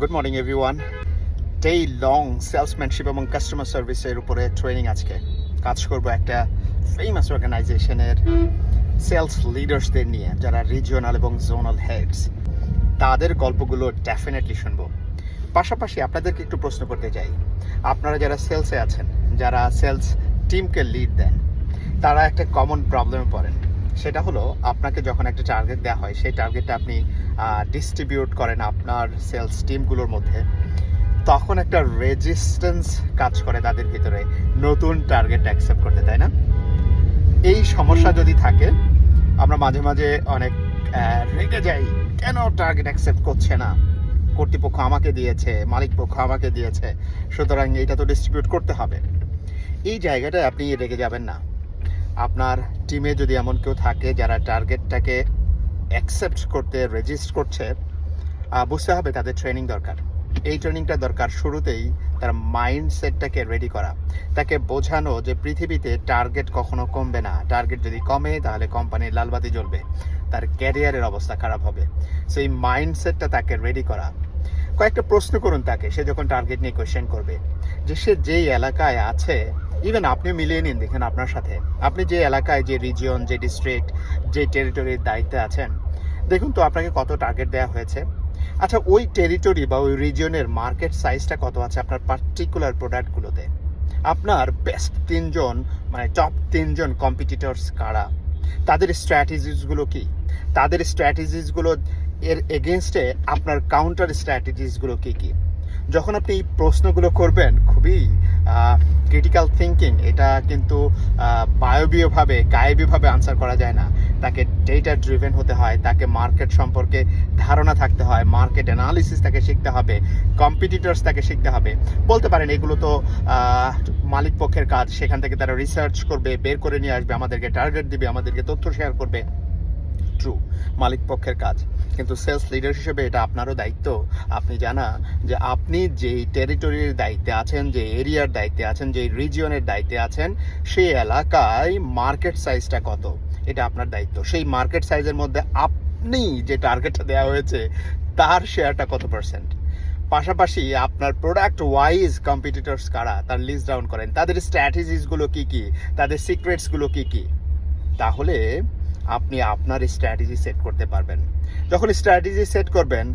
Good morning everyone day long salesmanship এবং customer সার্ভিসের উপরে ট্রেনিং আজকে। কাজ করব একটা ফেমাস অর্গানাইজেশনের সেলস লিডার্সদের নিয়ে, যারা রিজিওনাল এবং জোনাল হেডস তাদের গল্পগুলো ডেফিনেটলি শুনব। পাশাপাশি আপনাদেরকে একটু প্রশ্ন করতে চাই। আপনারা যারা সেলসে আছেন, যারা সেলস টিমকে লিড দেন, তারা একটা কমন প্রবলেমে পড়েন। সেটা হলো আপনাকে যখন একটা টার্গেট দেওয়া হয়, সেই টার্গেটটা আপনি ডিস্ট্রিবিউট করেন আপনার সেলস টিমগুলোর মধ্যে। তখন একটা রেজিস্ট্যান্স কাজ করে তাদের ভিতরে, নতুন টার্গেট অ্যাকসেপ্ট করতে, তাই না? এই সমস্যা যদি থাকে, আমরা মাঝে মাঝে অনেক রেগে যাই, কেন টার্গেট অ্যাকসেপ্ট করছে না? কর্তৃপক্ষ আমাকে দিয়েছে মালিক পক্ষ আমাকে দিয়েছে, সুতরাং এটা তো ডিস্ট্রিবিউট করতে হবে। এই জায়গাটায় আপনি রেগে যাবেন না। আপনার টিমে যদি এমন কেউ থাকে যারা টার্গেটটাকে অ্যাকসেপ্ট করতে রেজিস্ট করছে বুঝতে হবে তাদের ট্রেনিং দরকার। এই ট্রেনিংটা দরকার শুরুতেই তার মাইন্ডসেটটাকে রেডি করা। তাকে বোঝানো যে পৃথিবীতে টার্গেট কখনো কমবে না। টার্গেট যদি কমে, তাহলে কোম্পানির লালবাতি জ্বলবে। তার ক্যারিয়ারের অবস্থা খারাপ হবে। সেই মাইন্ডসেটটা তাকে রেডি করা। কয়েকটা প্রশ্ন করুন তাকে। সে যখন টার্গেট নিয়ে কোয়েশ্চেন করবে, যে সে যেই এলাকায় আছে ইভেন আপনি মিলিয়ে নিন, দেখেন আপনার সাথে। আপনি যে এলাকায়, যে রিজিয়ন যে ডিস্ট্রিক্ট যে টেরিটরির দায়িত্বে আছেন, দেখুন তো আপনাকে কত টার্গেট দেওয়া হয়েছে। আচ্ছা ওই টেরিটরি বা ওই রিজিয়নের মার্কেট সাইজটা কত আছে আপনার পার্টিকুলার প্রোডাক্টগুলোতে আপনার বেস্ট তিনজন মানে টপ তিনজন কম্পিটিটরস কারা? তাদের স্ট্র্যাটেজিসগুলো কি? তাদের স্ট্র্যাটেজিসগুলো এর এগেনস্টে আপনার কাউন্টার স্ট্র্যাটেজিসগুলো কি কি? যখন আপনি এই প্রশ্নগুলো করবেন, খুবই ক্রিটিক্যাল থিঙ্কিং এটা কিন্তু বায়বীয়ভাবে গায়েবীভাবে আনসার করা যায় না। তাকে ডেটা ড্রিভেন হতে হয়, তাকে মার্কেট সম্পর্কে ধারণা থাকতে হয় মার্কেট অ্যানালিসিস তাকে শিখতে হবে কম্পিটিটর্স তাকে শিখতে হবে। বলতে পারেন, এগুলো তো মালিক পক্ষের কাজ, সেখান থেকে তারা রিসার্চ করবে, বের করে নিয়ে আসবে, আমাদেরকে টার্গেট দিবে, আমাদেরকে তথ্য শেয়ার করবে। ট্রু মালিক পক্ষের কাজ। কিন্তু সেলস লিডার হিসেবে এটা আপনারও দায়িত্ব। আপনি জানা যে আপনি যেই টেরিটরির দায়িত্বে আছেন যে এরিয়ার দায়িত্বে আছেন, যেই রিজিয়নের দায়িত্বে আছেন, সেই এলাকায় মার্কেট সাইজটা কত? এটা আপনার দায়িত্ব। সেই মার্কেট সাইজের মধ্যে আপনি যে টার্গেটটা দেওয়া হয়েছে, তার শেয়ারটা কত পার্সেন্ট পাশাপাশি আপনার প্রোডাক্ট ওয়াইজ কম্পিটিটরস কারা? তার লিস্ট ডাউন করেন। তাদের স্ট্র্যাটেজিসগুলো কি কি? তাদের সিক্রেটসগুলো কি কি? তাহলে আপনি আপনার স্ট্র্যাটেজি সেট করতে পারবেন। যখন স্ট্র্যাটেজি সেট করবেন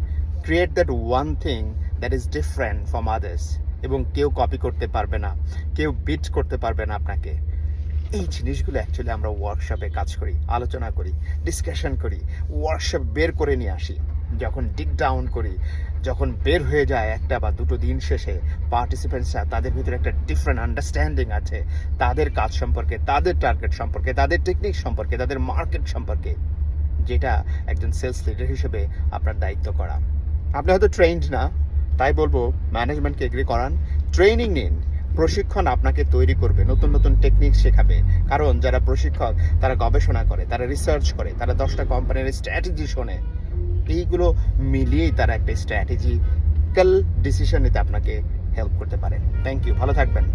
create that one thing that is different from others এবং কেউ কপি করতে পারবে না, কেউ বিট করতে পারবে না আপনাকে। এই জিনিসগুলো অ্যাকচুয়ালি আমরা ওয়ার্কশপে কাজ করি, আলোচনা করি ডিসকাশন করি ওয়ার্কশপ বের করে নিয়ে আসি। যখন ডিক ডাউন করি, যখন বের হয়ে যায় একটা বা দুটো দিন শেষে পার্টিসিপেন্টসরা তাদের ভিতরে একটা ডিফারেন্ট আন্ডারস্ট্যান্ডিং আছে। তাদের কাজ সম্পর্কে, তাদের টার্গেট সম্পর্কে, তাদের টেকনিক সম্পর্কে, তাদের মার্কেট সম্পর্কে, যেটা একজন সেলস লিডার হিসেবে আপনার দায়িত্ব করা। আপনি হয়তো ট্রেন্ড না, তাই বলব ম্যানেজমেন্টকে এগ্রি করান। ট্রেনিং নিন, প্রশিক্ষণ আপনাকে তৈরি করবে, নতুন নতুন টেকনিক শেখাবে। কারণ যারা প্রশিক্ষক, তারা গবেষণা করে, তারা রিসার্চ করে, তারা দশটা কোম্পানির স্ট্র্যাটেজি শোনে। এইগুলো মিলিয়েই তারা একটা স্ট্র্যাটেজিক্যাল ডিসিশন নিতে আপনাকে হেল্প করতে পারে থ্যাংক ইউ ভালো থাকবেন।